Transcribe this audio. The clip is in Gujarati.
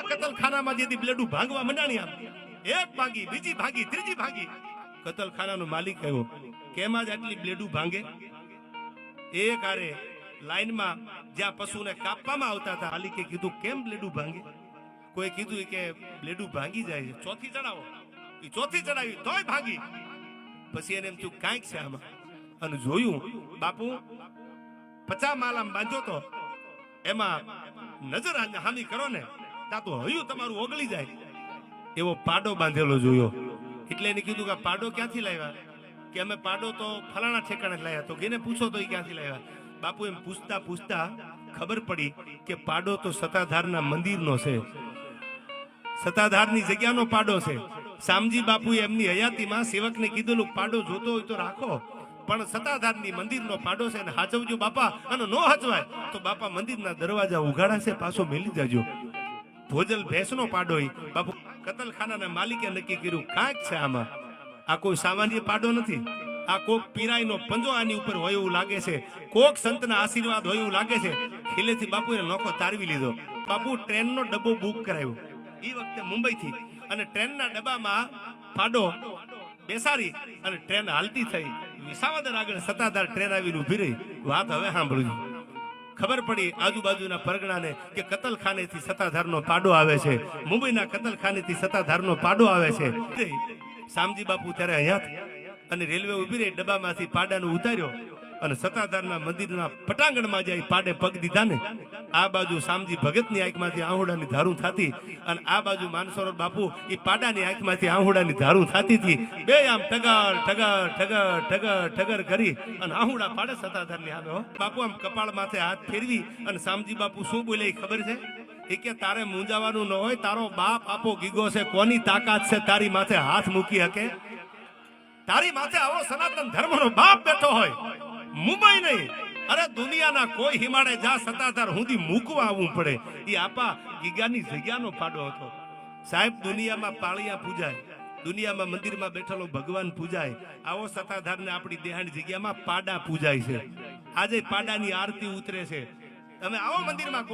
મુંબઈના કતલખાનામાં જેથી બ્લેડું ભાંગવા મંડાણી આમ એક ભાંગી, બીજી ભાગી, ત્રીજી ભાગી. કતલખાનાનો માલિક આવ્યો કેમ આજ આટલી બ્લેડું ભાંગે? એક આરે લાઈનમાં જ્યાં પશુને કાપવામાં આવતા હતા, માલિકે કીધું, કેમ બ્લેડું ભાંગે? કોઈ કીધું કે, બ્લેડું ભાંગી જાય છે. ચોથી ચડાવો. એ ચોથી ચડાવી, તોય ભાંગી. પછી એને એમ થયું, કાંઈક છે આમાં. અને જોયું, બાપુ પચા માલ આમ બાંધ્યો તો, એમાં નજર હામી કરો ને. ત્યાં તો હયું તમારું ઓગળી જાય. એવો પાડો બાંધેલો જોયો. એટલે એને કીધું કે પાડો ક્યાંથી લાવ્યા? કે અમે પાડો તો ફલાણા ઠેકાણે લાવ્યા. તો કેને પૂછો તો એ ક્યાંથી લાવ્યા? બાપુ એમ પૂછતા પૂછતા ખબર પડી કે પાડો તો સતાધારના મંદિરનો છે. સતાધારની જગ્યાનો પાડો છે. શામજી બાપુએ એમની હયાતીમાં સેવકને કીધેલું, પાડો જોતો હોય તો રાખો. પણ સતાધારની મંદિરનો પાડો છે અને હાચવજો બાપા અને નો હાચવાય. તો બાપા મંદિરના દરવાજા ઉઘાડા છે, પાછો મેલી જાજો. ભોજલ ભેંસનો પાડો બાપુ, કતલખાનાના માલિકે નક્કી કર્યું કાંઈક છે આમાં. આ કોઈ સામાન્ય પાડો નથી. આ કોક પીરાઈનો પંજો આની ઉપર હોય એવું લાગે છે. કોક સંતના આશીર્વાદ હોય એવું લાગે છે. ખીલેથી બાપુએ નોખો તારવી લીધો. બાપુ ટ્રેનનો ડબ્બો બુક કરાવ્યો. એ વખતે મુંબઈથી અને ટ્રેનના ડબ્બામાં પાડો બેસાડી અને ટ્રેન હાલતી થઈ. વિસાવદર આગળ સત્તાધાર ટ્રેન આવીને ઊભી રહી. વાત હવે સાંભળજો ખબર પડી આજુબાજુના પરગણાને કે કતલખાનેથી સત્તાધારનો પાડો આવે છે. મુંબઈના કતલખાનેથી સત્તાધારનો પાડો આવે છે. શામજી બાપુ ત્યારે અહીંયા અને રેલવે ઊભી રહી ડબ્બામાંથી પાડાનું ઉતાર્યો. અને સતાધારના મંદિરના પટાંગણમાં જાય પાડે પગ દીધા ને આ બાજુ શામજી ભગતની આંખમાંથી આહુડાની ધારું થતી અને આ બાજુ માનસરોવર બાપુ એ પાડાની આંખમાંથી આહુડાની ધારું થતી હતી. બે આમ ટગર ટગર ટગર ટગર ટગર કરી અને આહુડા પાડે સતાધારની આવે બાપુ આમ કપાળ માથે હાથ ફેરવી અને શામજી બાપુ શું બોલે એ ખબર છે? એ કે તારે મૂંઝાવાનું ન હોય, તારો બાપ આપો ગીગો છે, કોની તાકાત છે તારી માથે હાથ મૂકી શકે? તારી માથે આવો સનાતન ધર્મનો બાપ બેઠો હોય. મુંબઈ નહીં. અરે, દુનિયાના કોઈ હિમાડે જા સત્તાધાર સુધી મૂકવા આવવું પડે. એ આપા ગીગાની જગ્યાનો ફાડો હતો. સાહેબ, દુનિયામાં પાળિયા પૂજાય. દુનિયામાં મંદિરમાં બેઠેલો ભગવાન પૂજાય. આવો સત્તાધારને આપણી દેહાની જગ્યામાં પાડા પૂજાય છે. આજે પાડાની આરતી ઉતરે છે. તમે આવો મંદિરમાં